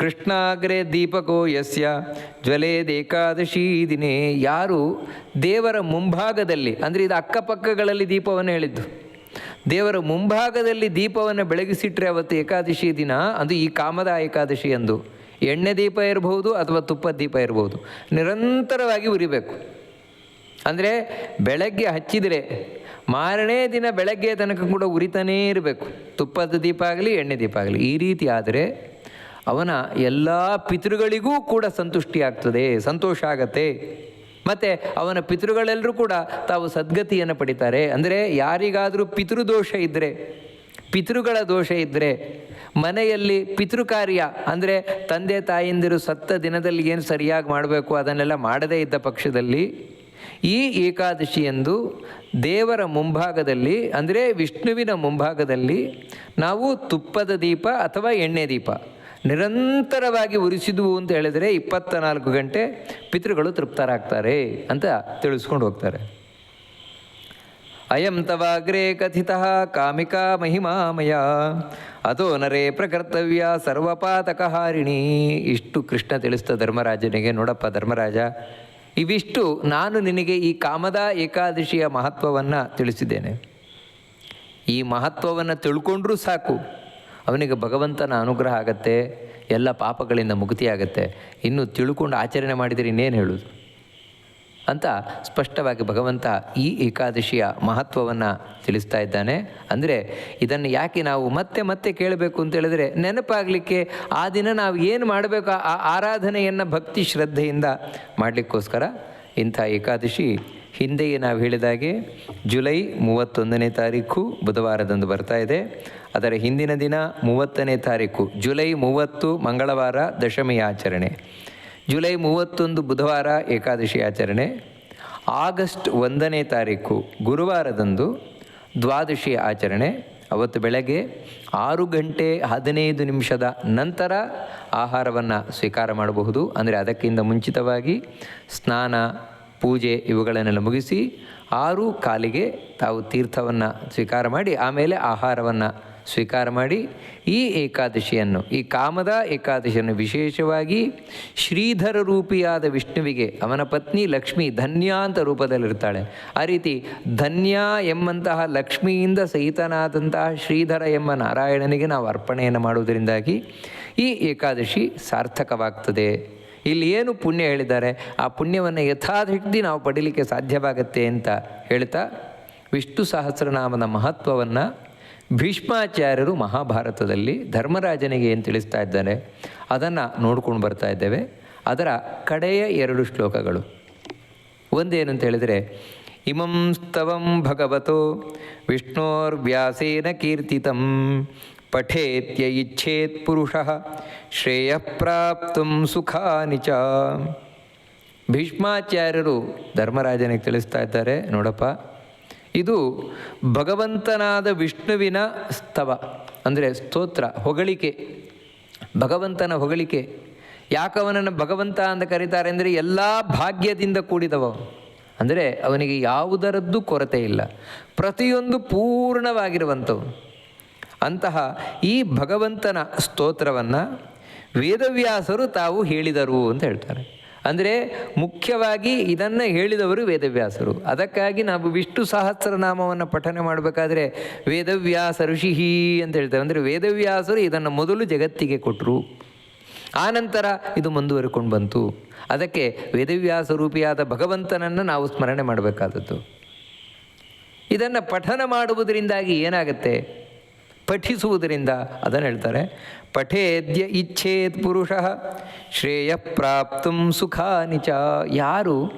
ಕೃಷ್ಣಾಗ್ರೆ ದೀಪಕೋ ಯಸ್ಯ ಜ್ವಲೇದೇಕಾದಶಿ ದಿನೇ. ಯಾರು ದೇವರ ಮುಂಭಾಗದಲ್ಲಿ, ಅಂದರೆ ಇದು ಅಕ್ಕಪಕ್ಕಗಳಲ್ಲಿ ದೀಪವನ್ನು ಹೇಳಿದ್ದು, ದೇವರ ಮುಂಭಾಗದಲ್ಲಿ ದೀಪವನ್ನು ಬೆಳಗಿಸಿಟ್ರೆ ಅವತ್ತು ಏಕಾದಶಿ ದಿನ, ಅದು ಈ ಕಾಮದ ಏಕಾದಶಿ ಎಂದು. ಎಣ್ಣೆ ದೀಪ ಇರಬಹುದು ಅಥವಾ ತುಪ್ಪದ ದೀಪ ಇರಬಹುದು ನಿರಂತರವಾಗಿ ಉರಿಬೇಕು. ಅಂದರೆ ಬೆಳಗ್ಗೆ ಹಚ್ಚಿದರೆ ಮಾರನೇ ದಿನ ಬೆಳಗ್ಗೆ ತನಕ ಕೂಡ ಉರಿತಾನೇ ಇರಬೇಕು. ತುಪ್ಪದ ದೀಪ ಆಗಲಿ, ಎಣ್ಣೆ ದೀಪ ಆಗಲಿ, ಈ ರೀತಿ ಆದರೆ ಅವನ ಎಲ್ಲ ಪಿತೃಗಳಿಗೂ ಕೂಡ ಸಂತುಷ್ಟಿ ಆಗ್ತದೆ ಸಂತೋಷ ಆಗತ್ತೆ. ಮತ್ತು ಅವನ ಪಿತೃಗಳೆಲ್ಲರೂ ಕೂಡ ತಾವು ಸದ್ಗತಿಯನ್ನು ಪಡಿತಾರೆ. ಅಂದರೆ ಯಾರಿಗಾದರೂ ಪಿತೃದೋಷ ಇದ್ದರೆ ಪಿತೃಗಳ ದೋಷ ಇದ್ದರೆ ಮನೆಯಲ್ಲಿ ಪಿತೃಕಾರ್ಯ, ಅಂದರೆ ತಂದೆ ತಾಯಂದಿರು ಸತ್ತ ದಿನದಲ್ಲಿ ಏನು ಸರಿಯಾಗಿ ಮಾಡಬೇಕು ಅದನ್ನೆಲ್ಲ ಮಾಡದೇ ಇದ್ದ ಪಕ್ಷದಲ್ಲಿ, ಈ ಏಕಾದಶಿಯಂದು ದೇವರ ಮುಂಭಾಗದಲ್ಲಿ, ಅಂದರೆ ವಿಷ್ಣುವಿನ ಮುಂಭಾಗದಲ್ಲಿ ನಾವು ತುಪ್ಪದ ದೀಪ ಅಥವಾ ಎಣ್ಣೆ ದೀಪ. ನಿರಂತರವಾಗಿ ಉರಿಸಿದುವು ಅಂತ ಹೇಳಿದರೆ ಇಪ್ಪತ್ತ ನಾಲ್ಕು ಗಂಟೆ ಪಿತೃಗಳು ತೃಪ್ತರಾಗ್ತಾರೆ ಅಂತ ತಿಳಿಸ್ಕೊಂಡು ಹೋಗ್ತಾರೆ. ಅಯಂ ತವಾಗ್ರೇ ಕಥಿತ ಕಾಮಿಕಾ ಮಹಿಮಾಮಯ. ಅಥೋ ನರೇ ಪ್ರಕರ್ತವ್ಯ ಸರ್ವಪಾತಕಹಾರಿಣಿ. ಇಷ್ಟು ಕೃಷ್ಣ ತಿಳಿಸ್ತ ಧರ್ಮರಾಜನಿಗೆ, ನೋಡಪ್ಪ ಧರ್ಮರಾಜ, ಇವಿಷ್ಟು ನಾನು ನಿನಗೆ ಈ ಕಾಮದ ಏಕಾದಶಿಯ ಮಹತ್ವವನ್ನು ತಿಳಿಸಿದ್ದೇನೆ. ಈ ಮಹತ್ವವನ್ನು ತಿಳ್ಕೊಂಡ್ರೂ ಸಾಕು. ಅವನಿಗೆ ಭಗವಂತನ ಅನುಗ್ರಹ ಆಗತ್ತೆ, ಎಲ್ಲ ಪಾಪಗಳಿಂದ ಮುಕ್ತಿಯಾಗತ್ತೆ ಇನ್ನು ತಿಳ್ಕೊಂಡು ಆಚರಣೆ ಮಾಡಿದರೆ ಇನ್ನೇನು ಹೇಳೋದು? ಅಂತ ಸ್ಪಷ್ಟವಾಗಿ ಭಗವಂತ ಈ ಏಕಾದಶಿಯ ಮಹತ್ವವನ್ನು ತಿಳಿಸ್ತಾ ಇದ್ದಾನೆ. ಅಂದರೆ ಇದನ್ನು ಯಾಕೆ ನಾವು ಮತ್ತೆ ಮತ್ತೆ ಕೇಳಬೇಕು ಅಂತ ಹೇಳಿದ್ರೆ ನೆನಪಾಗಲಿಕ್ಕೆ ಆ ದಿನ ನಾವು ಏನು ಮಾಡಬೇಕು, ಆ ಆರಾಧನೆಯನ್ನು ಭಕ್ತಿ ಶ್ರದ್ಧೆಯಿಂದ ಮಾಡಲಿಕ್ಕೋಸ್ಕರ ಇಂಥ ಏಕಾದಶಿ ಹಿಂದೆಯೇ ನಾವು ಹೇಳಿದಾಗೆ ಜುಲೈ ಮೂವತ್ತೊಂದನೇ ತಾರೀಕು ಬುಧವಾರದಂದು ಬರ್ತಾ ಇದೆ. ಅದರ ಹಿಂದಿನ ದಿನ ಮೂವತ್ತನೇ ತಾರೀಕು, ಜುಲೈ ಮೂವತ್ತು ಮಂಗಳವಾರ ದಶಮಿ ಆಚರಣೆ. ಜುಲೈ ಮೂವತ್ತೊಂದು ಬುಧವಾರ ಏಕಾದಶಿ ಆಚರಣೆ. ಆಗಸ್ಟ್ ಒಂದನೇ ತಾರೀಕು ಗುರುವಾರದಂದು ದ್ವಾದಶಿ ಆಚರಣೆ. ಅವತ್ತು ಬೆಳಗ್ಗೆ ಆರು ಗಂಟೆ ಹದಿನೈದು ನಿಮಿಷದ ನಂತರ ಆಹಾರವನ್ನು ಸ್ವೀಕಾರ ಮಾಡಬಹುದು. ಅಂದರೆ ಅದಕ್ಕಿಂತ ಮುಂಚಿತವಾಗಿ ಸ್ನಾನ, ಪೂಜೆ ಇವುಗಳನ್ನೆಲ್ಲ ಮುಗಿಸಿ ಆರು ಕಾಲಿಗೆ ತಾವು ತೀರ್ಥವನ್ನು ಸ್ವೀಕಾರ ಮಾಡಿ ಆಮೇಲೆ ಆಹಾರವನ್ನು ಸ್ವೀಕಾರ ಮಾಡಿ ಈ ಏಕಾದಶಿಯನ್ನು, ಈ ಕಾಮದ ಏಕಾದಶಿಯನ್ನು ವಿಶೇಷವಾಗಿ ಶ್ರೀಧರ ರೂಪಿಯಾದ ವಿಷ್ಣುವಿಗೆ, ಅವನ ಪತ್ನಿ ಲಕ್ಷ್ಮಿ ಧನ್ಯ ಅಂತ ರೂಪದಲ್ಲಿರ್ತಾಳೆ. ಆ ರೀತಿ ಧನ್ಯ ಎಂಬಂತಹ ಲಕ್ಷ್ಮಿಯಿಂದ ಸಹಿತನಾದಂತಹ ಶ್ರೀಧರ ಎಂಬ ನಾರಾಯಣನಿಗೆ ನಾವು ಅರ್ಪಣೆಯನ್ನು ಮಾಡುವುದರಿಂದಾಗಿ ಈ ಏಕಾದಶಿ ಸಾರ್ಥಕವಾಗ್ತದೆ. ಇಲ್ಲಿ ಏನು ಪುಣ್ಯ ಹೇಳಿದ್ದಾರೆ? ಆ ಪುಣ್ಯವನ್ನು ಯಥಾಶಕ್ತಿ ನಾವು ಪಡೀಲಿಕ್ಕೆ ಸಾಧ್ಯವಾಗತ್ತೆ ಅಂತ ಹೇಳ್ತಾ ವಿಷ್ಣು ಸಹಸ್ರನಾಮದ ಮಹತ್ವವನ್ನು ಭೀಷ್ಮಾಚಾರ್ಯರು ಮಹಾಭಾರತದಲ್ಲಿ ಧರ್ಮರಾಜನಿಗೆ ಏನು ತಿಳಿಸ್ತಾ ಇದ್ದಾರೆ? ಅದನ್ನು ನೋಡ್ಕೊಂಡು ಬರ್ತಾ ಇದ್ದೇವೆ. ಅದರ ಕಡೆಯ ಎರಡು ಶ್ಲೋಕಗಳು. ಒಂದೇನಂತ ಹೇಳಿದರೆ, ಇಮಂ ಸ್ತವಂ ಭಗವತೋ ವಿಷ್ಣೋರ್ವ್ಯಾಸೇನ ಕೀರ್ತಿತಂ ಪಠೇತ್ಯ ಇಚ್ಛೇತ್ ಪುರುಷ ಶ್ರೇಯ ಪ್ರಾಪ್ತು ಸುಖಾನಿ ಚ. ಭೀಷ್ಮಾಚಾರ್ಯರು ಧರ್ಮರಾಜನಿಗೆ ತಿಳಿಸ್ತಾ ಇದ್ದಾರೆ. ನೋಡಪ್ಪ ಇದು ಭಗವಂತನಾದ ವಿಷ್ಣುವಿನ ಸ್ತವ, ಅಂದರೆ ಸ್ತೋತ್ರ, ಹೊಗಳಿಕೆ. ಭಗವಂತನ ಹೊಗಳಿಕೆ. ಯಾಕವನನ್ನು ಭಗವಂತ ಅಂತ ಕರೀತಾರೆ ಅಂದರೆ ಎಲ್ಲ ಭಾಗ್ಯದಿಂದ ಕೂಡಿದವ ಅಂದರೆ ಅವನಿಗೆ ಯಾವುದರದ್ದು ಕೊರತೆ ಇಲ್ಲ. ಪ್ರತಿಯೊಂದು ಪೂರ್ಣವಾಗಿರುವಂಥವು ಅಂತಹ ಈ ಭಗವಂತನ ಸ್ತೋತ್ರವನ್ನು ವೇದವ್ಯಾಸರು ತಾವು ಹೇಳಿದರು ಅಂತ ಹೇಳ್ತಾರೆ. ಅಂದರೆ ಮುಖ್ಯವಾಗಿ ಇದನ್ನು ಹೇಳಿದವರು ವೇದವ್ಯಾಸರು. ಅದಕ್ಕಾಗಿ ನಾವು ವಿಷ್ಣು ಸಹಸ್ರನಾಮವನ್ನು ಪಠನೆ ಮಾಡಬೇಕಾದ್ರೆ ವೇದವ್ಯಾಸ ಋಷಿಹಿ ಅಂತ ಹೇಳ್ತಾರೆ. ಅಂದರೆ ವೇದವ್ಯಾಸರು ಇದನ್ನು ಮೊದಲು ಜಗತ್ತಿಗೆ ಕೊಟ್ಟರು ಆನಂತರ ಇದು ಮುಂದುವರಿಕೊಂಡು ಬಂತು. ಅದಕ್ಕೆ ವೇದವ್ಯಾಸ ರೂಪಿಯಾದ ಭಗವಂತನನ್ನು ನಾವು ಸ್ಮರಣೆ ಮಾಡಬೇಕಾದದ್ದು. ಇದನ್ನು ಪಠನ ಮಾಡುವುದರಿಂದಾಗಿ ಏನಾಗುತ್ತೆ? ಪಠಿಸುವುದರಿಂದ, ಅದನ್ನು ಹೇಳ್ತಾರೆ ಪಠೇದ್ಯ ಇಚ್ಛೇತ್ ಪುರುಷ ಶ್ರೇಯ ಪ್ರಾಪ್ತು ಸುಖಾನಿ ಚ ಯಾರು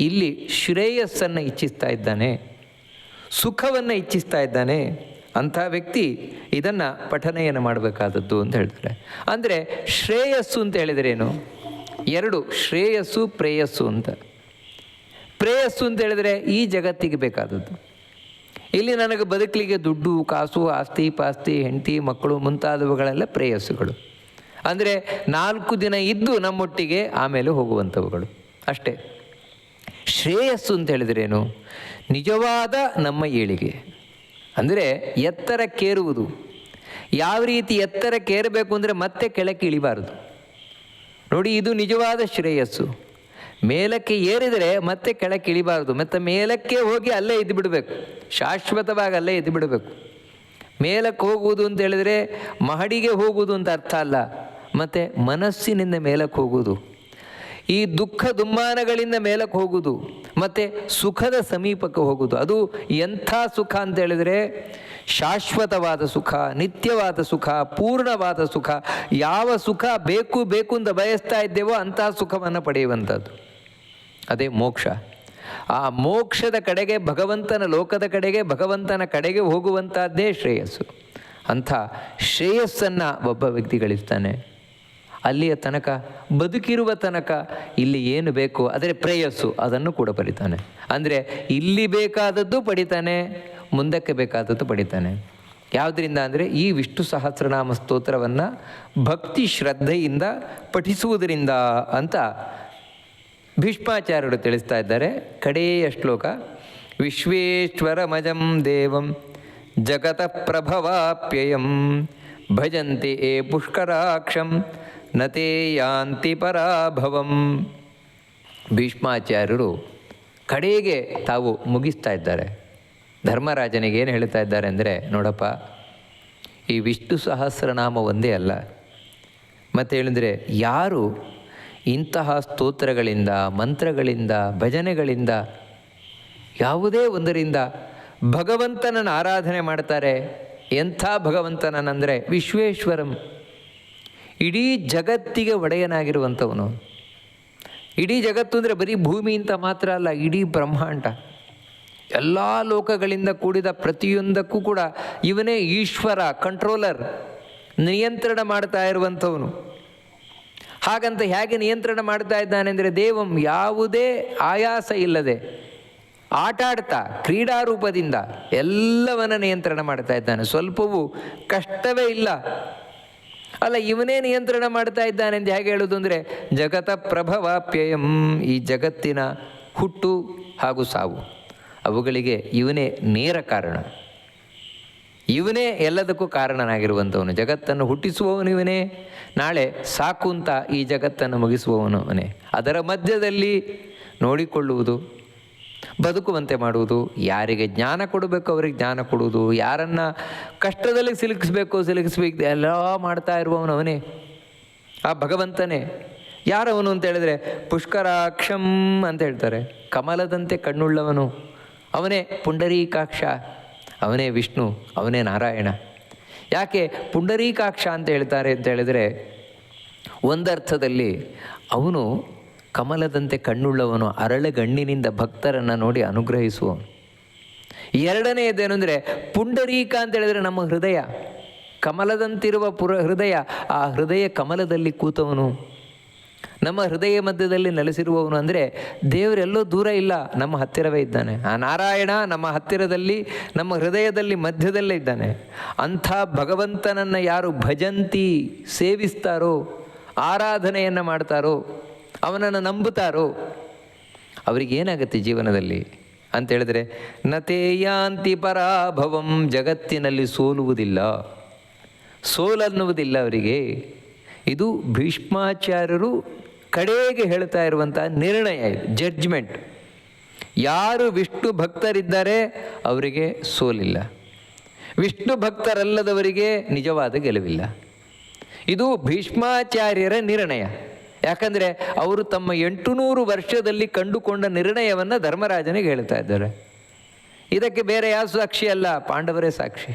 ಇಲ್ಲಿ ಶ್ರೇಯಸ್ಸನ್ನು ಇಚ್ಛಿಸ್ತಾ ಇದ್ದಾನೆ, ಸುಖವನ್ನು ಇಚ್ಛಿಸ್ತಾ ಇದ್ದಾನೆ ಅಂಥ ವ್ಯಕ್ತಿ ಇದನ್ನು ಪಠನೆಯನ್ನು ಮಾಡಬೇಕಾದದ್ದು ಅಂತ ಹೇಳ್ತಾರೆ. ಅಂದರೆ ಶ್ರೇಯಸ್ಸು ಅಂತ ಹೇಳಿದ್ರೇನು? ಎರಡು, ಶ್ರೇಯಸ್ಸು, ಪ್ರೇಯಸ್ಸು ಅಂತ. ಪ್ರೇಯಸ್ಸು ಅಂತ ಹೇಳಿದರೆ ಈ ಜಗತ್ತಿಗೆ ಬೇಕಾದದ್ದು. ಇಲ್ಲಿ ನನಗೆ ಬದುಕಲಿಕ್ಕೆ ದುಡ್ಡು, ಕಾಸು, ಆಸ್ತಿ, ಪಾಸ್ತಿ, ಹೆಂಡತಿ, ಮಕ್ಕಳು ಮುಂತಾದವುಗಳೆಲ್ಲ ಪ್ರೇಯಸ್ಸುಗಳು. ಅಂದರೆ ನಾಲ್ಕು ದಿನ ಇದ್ದು ನಮ್ಮೊಟ್ಟಿಗೆ ಆಮೇಲೆ ಹೋಗುವಂಥವುಗಳು. ಅಷ್ಟೇ. ಶ್ರೇಯಸ್ಸು ಅಂತ ಹೇಳಿದ್ರೇನು? ನಿಜವಾದ ನಮ್ಮ ಏಳಿಗೆ. ಅಂದರೆ ಎತ್ತರಕ್ಕೇರುವುದು ಯಾವ ರೀತಿ ಎತ್ತರಕ್ಕೇರಬೇಕು ಅಂದರೆ ಮತ್ತೆ ಕೆಳಕ್ಕೆ ಇಳಿಬಾರದು. ನೋಡಿ, ಇದು ನಿಜವಾದ ಶ್ರೇಯಸ್ಸು. ಮೇಲಕ್ಕೆ ಏರಿದರೆ ಮತ್ತೆ ಕೆಳಕ್ಕೆ ಇಳಿಬಾರ್ದು. ಮತ್ತೆ ಮೇಲಕ್ಕೆ ಹೋಗಿ ಅಲ್ಲೇ ಇದ್ದು ಬಿಡಬೇಕು. ಶಾಶ್ವತವಾಗಿ ಅಲ್ಲೇ ಇದ್ದು ಬಿಡಬೇಕು. ಮೇಲಕ್ಕೆ ಹೋಗುವುದು ಅಂತ ಹೇಳಿದರೆ ಮಹಡಿಗೆ ಹೋಗುವುದು ಅಂತ ಅರ್ಥ ಅಲ್ಲ. ಮತ್ತು ಮನಸ್ಸಿನಿಂದ ಮೇಲಕ್ಕೆ ಹೋಗುವುದು. ಈ ದುಃಖ ದುಮ್ಮಾನಗಳಿಂದ ಮೇಲಕ್ಕೆ ಹೋಗುವುದು. ಮತ್ತು ಸುಖದ ಸಮೀಪಕ್ಕೆ ಹೋಗುವುದು. ಅದು ಎಂಥ ಸುಖ ಅಂತ ಹೇಳಿದರೆ ಶಾಶ್ವತವಾದ ಸುಖ, ನಿತ್ಯವಾದ ಸುಖ, ಪೂರ್ಣವಾದ ಸುಖ. ಯಾವ ಸುಖ ಬೇಕು ಬೇಕು ಅಂತ ಬಯಸ್ತಾ ಇದ್ದೇವೋ ಅಂತಹ ಸುಖವನ್ನು ಪಡೆಯುವಂಥದ್ದು. ಅದೇ ಮೋಕ್ಷ. ಆ ಮೋಕ್ಷದ ಕಡೆಗೆ ಭಗವಂತನ ಲೋಕದ ಕಡೆಗೆ ಭಗವಂತನ ಕಡೆಗೆ ಹೋಗುವಂಥದ್ದೇ ಶ್ರೇಯಸ್ಸು. ಅಂಥ ಶ್ರೇಯಸ್ಸನ್ನು ಒಬ್ಬ ವ್ಯಕ್ತಿ ಗಳಿಸ್ತಾನೆ ಅಲ್ಲಿಯ ತನಕ, ಬದುಕಿರುವ ತನಕ ಇಲ್ಲಿ ಏನು ಬೇಕು ಆದರೆ ಪ್ರೇಯಸ್ಸು ಅದನ್ನು ಕೂಡ ಪಡಿತಾನೆ. ಅಂದರೆ ಇಲ್ಲಿ ಬೇಕಾದದ್ದು ಪಡಿತಾನೆ, ಮುಂದಕ್ಕೆ ಬೇಕಾದದ್ದು ಪಡಿತಾನೆ. ಯಾವುದರಿಂದ ಅಂದರೆ ಈ ವಿಷ್ಣು ಸಹಸ್ರನಾಮ ಸ್ತೋತ್ರವನ್ನು ಭಕ್ತಿ ಶ್ರದ್ಧೆಯಿಂದ ಪಠಿಸುವುದರಿಂದ ಅಂತ ಭೀಷ್ಮಾಚಾರ್ಯರು ತಿಳಿಸ್ತಾ ಇದ್ದಾರೆ, ಕಡೆಯ ಶ್ಲೋಕ, ವಿಶ್ವೇಶ್ವರಮಜಂ ದೇವಂ ಜಗತಃ ಪ್ರಭವಾಪ್ಯಯಂ ಭಜಂತಿ ಏ ಪುಷ್ಕರಾಕ್ಷಂ ನತೇ ಯಾಂತಿ ಪರಾಭವಂ. ಭೀಷ್ಮಾಚಾರ್ಯರು ಕಡೆಗೆ ತಾವು ಮುಗಿಸ್ತಾ ಇದ್ದಾರೆ. ಧರ್ಮರಾಜನಿಗೆ ಏನು ಹೇಳ್ತಾ ಇದ್ದಾರೆ ಅಂದರೆ, ನೋಡಪ್ಪ, ಈ ವಿಷ್ಣು ಸಹಸ್ರನಾಮ ಒಂದೇ ಅಲ್ಲ. ಮತ್ತು ಹೇಳಿದರೆ, ಯಾರು ಇಂತಹ ಸ್ತೋತ್ರಗಳಿಂದ, ಮಂತ್ರಗಳಿಂದ, ಭಜನೆಗಳಿಂದ, ಯಾವುದೇ ಒಂದರಿಂದ ಭಗವಂತನನ್ನು ಆರಾಧನೆ ಮಾಡ್ತಾರೆ. ಎಂಥ ಭಗವಂತನಂದರೆ ವಿಶ್ವೇಶ್ವರಂ. ಇಡೀ ಜಗತ್ತಿಗೆ ಒಡೆಯನಾಗಿರುವಂಥವನು. ಇಡೀ ಜಗತ್ತು ಅಂದರೆ ಬರೀ ಭೂಮಿ ಅಂತ ಮಾತ್ರ ಅಲ್ಲ, ಇಡೀ ಬ್ರಹ್ಮಾಂಡ. ಎಲ್ಲ ಲೋಕಗಳಿಂದ ಕೂಡಿದ ಪ್ರತಿಯೊಂದಕ್ಕೂ ಕೂಡ ಇವನೇ ಈಶ್ವರ, ಕಂಟ್ರೋಲರ್, ನಿಯಂತ್ರಣ ಮಾಡ್ತಾ ಇರುವಂಥವನು. ಹಾಗಂತ ಹೇಗೆ ನಿಯಂತ್ರಣ ಮಾಡ್ತಾ ಇದ್ದಾನೆ ಅಂದರೆ ದೇವಂ ಯಾವುದೇ ಆಯಾಸ ಇಲ್ಲದೆ ಆಟ ಆಡ್ತಾ ಕ್ರೀಡಾರೂಪದಿಂದ ಎಲ್ಲವನ್ನ ನಿಯಂತ್ರಣ ಮಾಡ್ತಾ ಇದ್ದಾನೆ. ಸ್ವಲ್ಪವೂ ಕಷ್ಟವೇ ಇಲ್ಲ. ಅಲ್ಲ, ಇವನೇ ನಿಯಂತ್ರಣ ಮಾಡ್ತಾ ಇದ್ದಾನೆ ಅಂತ ಹೇಗೆ ಹೇಳೋದು ಅಂದರೆ ಜಗತ ಪ್ರಭವಾಪ್ಯಯಂ ಈ ಜಗತ್ತಿನ ಹುಟ್ಟು ಹಾಗೂ ಸಾವು. ಅವುಗಳಿಗೆ ಇವನೇ ನೇರ ಕಾರಣ. ಇವನೇ ಎಲ್ಲದಕ್ಕೂ ಕಾರಣನಾಗಿರುವಂಥವನು ಜಗತ್ತನ್ನು ಹುಟ್ಟಿಸುವವನು ಇವನೇ ನಾಳೆ ಸಾಕು ಅಂತ ಈ ಜಗತ್ತನ್ನು ಮುಗಿಸುವವನು ಅವನೇ. ಅದರ ಮಧ್ಯದಲ್ಲಿ ನೋಡಿಕೊಳ್ಳುವುದು, ಬದುಕುವಂತೆ ಮಾಡುವುದು, ಯಾರಿಗೆ ಜ್ಞಾನ ಕೊಡಬೇಕು ಅವರಿಗೆ ಜ್ಞಾನ ಕೊಡುವುದು, ಯಾರನ್ನು ಕಷ್ಟದಲ್ಲಿ ಸಿಲುಕಿಸ್ಬೇಕು ಸಿಲುಕಿಸ್ಬೇಕು ಎಲ್ಲ ಮಾಡ್ತಾ ಇರುವವನು ಅವನೇ. ಆ ಭಗವಂತನೇ, ಯಾರವನು ಅಂತ ಹೇಳಿದ್ರೆ ಪುಷ್ಕರಾಕ್ಷಂ ಅಂತ ಹೇಳ್ತಾರೆ. ಕಮಲದಂತೆ ಕಣ್ಣುಳ್ಳವನು. ಅವನೇ ಪುಂಡರೀಕಾಕ್ಷ, ಅವನೇ ವಿಷ್ಣು, ಅವನೇ ನಾರಾಯಣ. ಯಾಕೆ ಪುಂಡರೀಕಾಕ್ಷ ಅಂತ ಹೇಳ್ತಾರೆ ಅಂತ ಹೇಳಿದರೆ ಒಂದರ್ಥದಲ್ಲಿ ಅವನು ಕಮಲದಂತೆ ಕಣ್ಣುಳ್ಳವನು ಅರಳಗಣ್ಣಿನಿಂದ ಭಕ್ತರನ್ನು ನೋಡಿ ಅನುಗ್ರಹಿಸುವ ಎರಡನೆಯದೇನು ಅಂದರೆ ಪುಂಡರೀಕ ಅಂತ ಹೇಳಿದರೆ ನಮ್ಮ ಹೃದಯ. ಕಮಲದಂತಿರುವ ಪುರ ಹೃದಯ, ಆ ಹೃದಯ ಕಮಲದಲ್ಲಿ ಕೂತವನು. ನಮ್ಮ ಹೃದಯ ಮಧ್ಯದಲ್ಲಿ ನೆಲೆಸಿರುವವನು ಅಂದರೆ ದೇವರೆಲ್ಲೋ ದೂರ ಇಲ್ಲ, ನಮ್ಮ ಹತ್ತಿರವೇ ಇದ್ದಾನೆ. ಆ ನಾರಾಯಣ ನಮ್ಮ ಹತ್ತಿರದಲ್ಲಿ, ನಮ್ಮ ಹೃದಯದಲ್ಲಿ ಮಧ್ಯದಲ್ಲೇ ಇದ್ದಾನೆ. ಅಂಥ ಭಗವಂತನನ್ನು ಯಾರು ಭಜಂತಿ ಸೇವಿಸ್ತಾರೋ, ಆರಾಧನೆಯನ್ನು ಮಾಡ್ತಾರೋ, ಅವನನ್ನು ನಂಬುತ್ತಾರೋ ಅವರಿಗೇನಾಗುತ್ತೆ ಜೀವನದಲ್ಲಿ? ಅಂತ ಹೇಳಿದ್ರೆ ನತೇಯಾಂತಿ ಪರಾಭವಂ ಜಗತ್ತಿನಲ್ಲಿ ಸೋಲುವುದಿಲ್ಲ. ಸೋಲನ್ನುವುದಿಲ್ಲ ಅವರಿಗೆ. ಇದು ಭೀಷ್ಮಾಚಾರ್ಯರು ಕಡೆಗೆ ಹೇಳ್ತಾ ಇರುವಂಥ ನಿರ್ಣಯ ಜಡ್ಜ್ಮೆಂಟ್ ಯಾರು ವಿಷ್ಣು ಭಕ್ತರಿದ್ದಾರೆ ಅವರಿಗೆ ಸೋಲಿಲ್ಲ. ವಿಷ್ಣು ಭಕ್ತರಲ್ಲದವರಿಗೆ ನಿಜವಾದ ಗೆಲುವಿಲ್ಲ. ಇದು ಭೀಷ್ಮಾಚಾರ್ಯರ ನಿರ್ಣಯ. ಯಾಕಂದರೆ ಅವರು ತಮ್ಮ ಎಂಟು ನೂರು ವರ್ಷದಲ್ಲಿ ಕಂಡುಕೊಂಡ ನಿರ್ಣಯವನ್ನು ಧರ್ಮರಾಜನಿಗೆ ಹೇಳ್ತಾ ಇದ್ದಾರೆ. ಇದಕ್ಕೆ ಬೇರೆ ಯಾವ ಸಾಕ್ಷಿ ಅಲ್ಲ? ಪಾಂಡವರೇ ಸಾಕ್ಷಿ.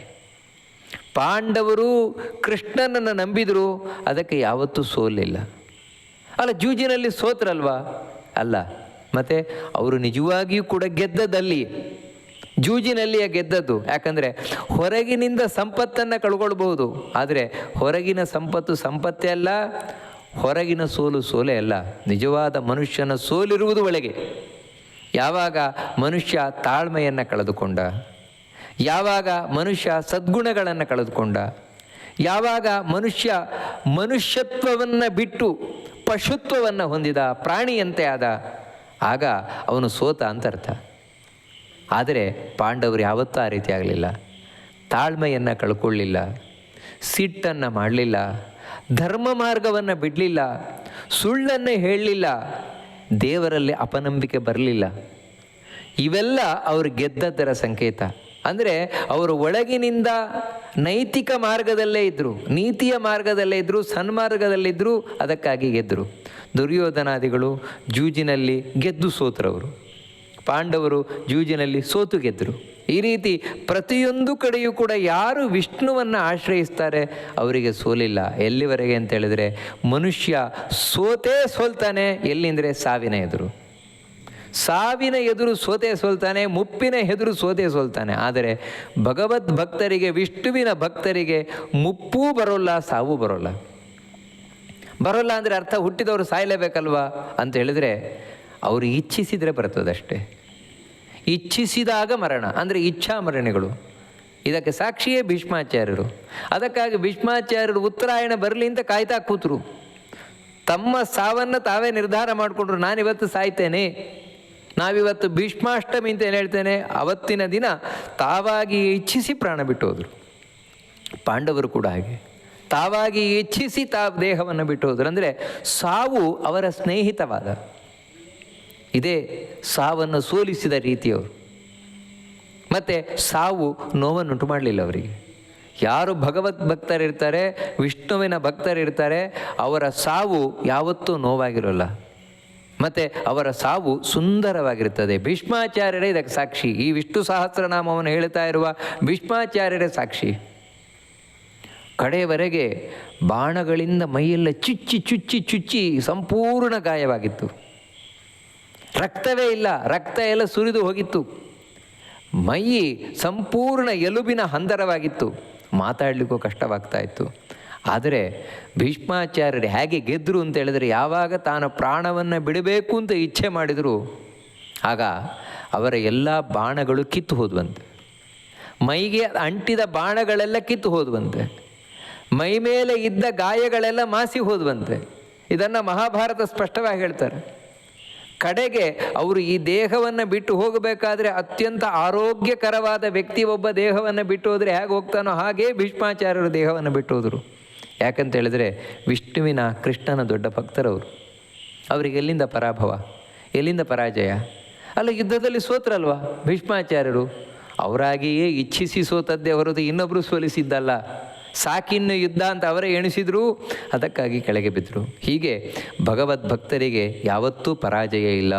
ಪಾಂಡವರು ಕೃಷ್ಣನನ್ನು ನಂಬಿದರು, ಅದಕ್ಕೆ ಯಾವತ್ತೂ ಸೋಲಿಲ್ಲ. ಅಲ್ಲ, ಜೂಜಿನಲ್ಲಿ ಸೋತ್ರಲ್ವಾ? ಅಲ್ಲ. ಮತ್ತು ಅವರು ನಿಜವಾಗಿಯೂ ಕೂಡ ಗೆದ್ದದಲ್ಲಿ ಜೂಜಿನಲ್ಲಿಯ ಗೆದ್ದದ್ದು. ಯಾಕಂದರೆ ಹೊರಗಿನಿಂದ ಸಂಪತ್ತನ್ನು ಕಳ್ಕೊಳ್ಬಹುದು. ಆದರೆ ಹೊರಗಿನ ಸಂಪತ್ತು ಸಂಪತ್ತೇ ಅಲ್ಲ, ಹೊರಗಿನ ಸೋಲು ಸೋಲೇ ಅಲ್ಲ. ನಿಜವಾದ ಮನುಷ್ಯನ ಸೋಲಿರುವುದು ಒಳಗೆ. ಯಾವಾಗ ಮನುಷ್ಯ ತಾಳ್ಮೆಯನ್ನು ಕಳೆದುಕೊಂಡ, ಯಾವಾಗ ಮನುಷ್ಯ ಸದ್ಗುಣಗಳನ್ನು ಕಳೆದುಕೊಂಡ, ಯಾವಾಗ ಮನುಷ್ಯ ಮನುಷ್ಯತ್ವವನ್ನು ಬಿಟ್ಟು ಪಶುತ್ವವನ್ನು ಹೊಂದಿದ ಪ್ರಾಣಿಯಂತೆ ಆದ. ಆಗ ಅವನು ಸೋತ ಅಂತ ಅರ್ಥ. ಆದರೆ ಪಾಂಡವರು ಯಾವತ್ತೂ ಆ ರೀತಿ ಆಗಲಿಲ್ಲ. ತಾಳ್ಮೆಯನ್ನು ಕಳ್ಕೊಳ್ಳಿಲ್ಲ. ಸಿಟ್ಟನ್ನು ಮಾಡಲಿಲ್ಲ. ಧರ್ಮ ಮಾರ್ಗವನ್ನು ಬಿಡಲಿಲ್ಲ. ಸುಳ್ಳನ್ನು ಹೇಳಲಿಲ್ಲ. ದೇವರಲ್ಲಿ ಅಪನಂಬಿಕೆ ಬರಲಿಲ್ಲ. ಇವೆಲ್ಲ ಅವರು ಗೆದ್ದದ್ದರ ಸಂಕೇತ. ಅಂದರೆ ಅವರು ಒಳಗಿನಿಂದ ನೈತಿಕ ಮಾರ್ಗದಲ್ಲೇ ಇದ್ದರು ನೀತಿಯ ಮಾರ್ಗದಲ್ಲೇ ಇದ್ದರು ಸನ್ಮಾರ್ಗದಲ್ಲಿದ್ದರು ಅದಕ್ಕಾಗಿ ಗೆದ್ದರು ದುರ್ಯೋಧನಾದಿಗಳು ಜೂಜಿನಲ್ಲಿ ಗೆದ್ದು ಸೋತ್ರವರು. ಪಾಂಡವರು ಜೂಜಿನಲ್ಲಿ ಸೋತು ಗೆದ್ದರು ಈ ರೀತಿ ಪ್ರತಿಯೊಂದು ಕಡೆಯೂ ಕೂಡ ಯಾರು ವಿಷ್ಣುವನ್ನು ಆಶ್ರಯಿಸ್ತಾರೆ ಅವರಿಗೆ ಸೋಲಿಲ್ಲ. ಎಲ್ಲಿವರೆಗೆ ಅಂತ ಹೇಳಿದರೆ ಮನುಷ್ಯ ಸೋತೇ ಸೋಲ್ತಾನೆ, ಎಲ್ಲಿಂದರೆ ಸಾವಿನ ಎದುರು. ಸಾವಿನ ಎದುರು ಸೋತೆ ಸೋಲ್ತಾನೆ, ಮುಪ್ಪಿನ ಎದುರು ಸೋತೆ ಸೋಲ್ತಾನೆ. ಆದರೆ ಭಗವದ್ ಭಕ್ತರಿಗೆ, ವಿಷ್ಣುವಿನ ಭಕ್ತರಿಗೆ ಮುಪ್ಪೂ ಬರೋಲ್ಲ, ಸಾವು ಬರೋಲ್ಲ. ಬರೋಲ್ಲ ಅಂದರೆ ಅರ್ಥ ಹುಟ್ಟಿದವರು ಸಾಯಲೇಬೇಕಲ್ವಾ ಅಂತ ಹೇಳಿದರೆ ಅವರು ಇಚ್ಛಿಸಿದರೆ ಬರ್ತದಷ್ಟೇ. ಇಚ್ಛಿಸಿದಾಗ ಮರಣ, ಅಂದರೆ ಇಚ್ಛಾ ಮರಣಗಳು ಇದಕ್ಕೆ ಸಾಕ್ಷಿಯೇ ಭೀಷ್ಮಾಚಾರ್ಯರು. ಅದಕ್ಕಾಗಿ ಭೀಷ್ಮಾಚಾರ್ಯರು ಉತ್ತರಾಯಣ ಬರಲಿ ಅಂತ ಕಾಯ್ತಾ ಕೂತರು. ತಮ್ಮ ಸಾವನ್ನು ತಾವೇ ನಿರ್ಧಾರ ಮಾಡಿಕೊಂಡ್ರು, ನಾನಿವತ್ತು ಸಾಯ್ತೇನೆ. ನಾವಿವತ್ತು ಭೀಷ್ಮಾಷ್ಟಮಿ ಅಂತ ಏನು ಹೇಳ್ತೇನೆ, ಅವತ್ತಿನ ದಿನ ತಾವಾಗಿ ಇಚ್ಛಿಸಿ ಪ್ರಾಣ ಬಿಟ್ಟು ಹೋದರು ಪಾಂಡವರು ಕೂಡ ಹಾಗೆ. ತಾವಾಗಿ ಇಚ್ಛಿಸಿ ತಾ ದೇಹವನ್ನು ಬಿಟ್ಟು ಹೋದರು ಅಂದರೆ ಸಾವು ಅವರ ಸ್ನೇಹಿತವಾದ, ಇದೇ ಸಾವನ್ನು ಸೋಲಿಸಿದ ರೀತಿಯವರು. ಮತ್ತು ಸಾವು ನೋವನ್ನುಂಟು ಮಾಡಲಿಲ್ಲ ಅವರಿಗೆ. ಯಾರು ಭಗವತ್ ಭಕ್ತರಿರ್ತಾರೆ, ವಿಷ್ಣುವಿನ ಭಕ್ತರಿರ್ತಾರೆ, ಅವರ ಸಾವು ಯಾವತ್ತೂ ನೋವಾಗಿರೋಲ್ಲ. ಮತ್ತು ಅವರ ಸಾವು ಸುಂದರವಾಗಿರುತ್ತದೆ. ಭೀಷ್ಮಾಚಾರ್ಯರೇ ಇದಕ್ಕೆ ಸಾಕ್ಷಿ. ಈ ವಿಷ್ಣು ಸಹಸ್ರನಾಮವನ್ನು ಹೇಳ್ತಾ ಇರುವ ಭೀಷ್ಮಾಚಾರ್ಯರೇ ಸಾಕ್ಷಿ. ಕಡೆಯವರೆಗೆ ಬಾಣಗಳಿಂದ ಮೈಯೆಲ್ಲ ಚುಚ್ಚಿ ಚುಚ್ಚಿ ಚುಚ್ಚಿ ಸಂಪೂರ್ಣ ಗಾಯವಾಗಿತ್ತು. ರಕ್ತವೇ ಇಲ್ಲ. ರಕ್ತ ಎಲ್ಲ ಸುರಿದು ಹೋಗಿತ್ತು. ಮೈ ಸಂಪೂರ್ಣ ಎಲುಬಿನ ಹಂದರವಾಗಿತ್ತು. ಮಾತಾಡಲಿಕ್ಕೂ ಕಷ್ಟವಾಗ್ತಾ ಇತ್ತು. ಆದರೆ ಭೀಷ್ಮಾಚಾರ್ಯರು ಹೇಗೆ ಗೆದ್ದರು ಅಂತ ಹೇಳಿದರೆ ಯಾವಾಗ ತಾನು ಪ್ರಾಣವನ್ನು ಬಿಡಬೇಕು ಅಂತ ಇಚ್ಛೆ ಮಾಡಿದರು, ಆಗ ಅವರ ಎಲ್ಲ ಬಾಣಗಳು ಕಿತ್ತು ಹೋದ್ವಂತೆ. ಮೈಗೆ ಅಂಟಿದ ಬಾಣಗಳೆಲ್ಲ ಕಿತ್ತು ಹೋದ್ವಂತೆ. ಮೈ ಮೇಲೆ ಇದ್ದ ಗಾಯಗಳೆಲ್ಲ ಮಾಸಿ ಹೋದ್ವಂತೆ. ಇದನ್ನು ಮಹಾಭಾರತ ಸ್ಪಷ್ಟವಾಗಿ ಹೇಳ್ತಾರೆ. ಕಡೆಗೆ ಅವರು ಈ ದೇಹವನ್ನು ಬಿಟ್ಟು ಹೋಗಬೇಕಾದ್ರೆ ಅತ್ಯಂತ ಆರೋಗ್ಯಕರವಾದ ವ್ಯಕ್ತಿ ಒಬ್ಬ ದೇಹವನ್ನು ಬಿಟ್ಟು ಹೋದರೆ ಹೇಗೆ ಹೋಗ್ತಾನೋ ಹಾಗೇ ಭೀಷ್ಮಾಚಾರ್ಯರು ದೇಹವನ್ನು ಬಿಟ್ಟು ಹೋದರು. ಯಾಕಂತ ಹೇಳಿದರೆ ವಿಷ್ಣುವಿನ ಕೃಷ್ಣನ ದೊಡ್ಡ ಭಕ್ತರವರು. ಅವರಿಗೆ ಎಲ್ಲಿಂದ ಪರಾಭವ? ಎಲ್ಲಿಂದ ಪರಾಜಯ? ಅಲ್ಲ, ಯುದ್ಧದಲ್ಲಿ ಸೋತ್ರಲ್ವಾ? ಭೀಷ್ಮಾಚಾರ್ಯರು, ಅವರಾಗಿಯೇ ಇಚ್ಛಿಸಿ ಸೋತದ್ದೇ ಹೊರತು ಇನ್ನೊಬ್ಬರು ಸೋಲಿಸಿದ್ದಲ್ಲ. ಸಾಕಿನ್ನು ಯುದ್ಧ ಅಂತ ಅವರೇ ಎಣಿಸಿದ್ರು, ಅದಕ್ಕಾಗಿ ಕೆಳಗೆ ಬಿದ್ದರು ಹೀಗೆ ಭಗವದ್ ಭಕ್ತರಿಗೆ ಯಾವತ್ತೂ ಪರಾಜಯ ಇಲ್ಲ.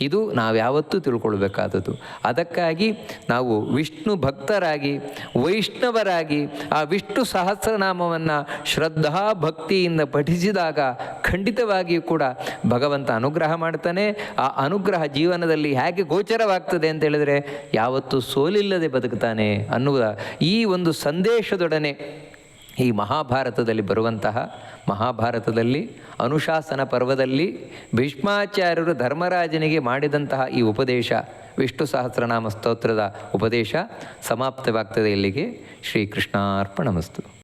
ಇದು ನಾವು ಯಾವತ್ತೂ ತಿಳ್ಕೊಳ್ಬೇಕಾದದ್ದು. ಅದಕ್ಕಾಗಿ ನಾವು ವಿಷ್ಣು ಭಕ್ತರಾಗಿ, ವೈಷ್ಣವರಾಗಿ, ಆ ವಿಷ್ಣು ಸಹಸ್ರನಾಮವನ್ನು ಶ್ರದ್ಧಾ ಭಕ್ತಿಯಿಂದ ಪಠಿಸಿದಾಗ ಖಂಡಿತವಾಗಿಯೂ ಕೂಡ ಭಗವಂತ ಅನುಗ್ರಹ ಮಾಡ್ತಾನೆ. ಆ ಅನುಗ್ರಹ ಜೀವನದಲ್ಲಿ ಹೇಗೆ ಗೋಚರವಾಗ್ತದೆ ಅಂತ ಹೇಳಿದರೆ, ಯಾವತ್ತೂ ಸೋಲಿಲ್ಲದೆ ಬದುಕ್ತಾನೆ ಅನ್ನುವ ಈ ಒಂದು ಸಂದೇಶದೊಡನೆ ಈ ಮಹಾಭಾರತದಲ್ಲಿ ಬರುವಂತಹ ಮಹಾಭಾರತದಲ್ಲಿ, ಅನುಶಾಸನ ಪರ್ವದಲ್ಲಿ ಭೀಷ್ಮಾಚಾರ್ಯರು ಧರ್ಮರಾಜನಿಗೆ ಮಾಡಿದಂತಹ ಈ ಉಪದೇಶ, ವಿಷ್ಣು ಸಹಸ್ರನಾಮ ಸ್ತೋತ್ರದ ಉಪದೇಶ ಸಮಾಪ್ತವಾಗ್ತದೆ ಇಲ್ಲಿಗೆ. ಶ್ರೀಕೃಷ್ಣಾರ್ಪಣಮಸ್ತು.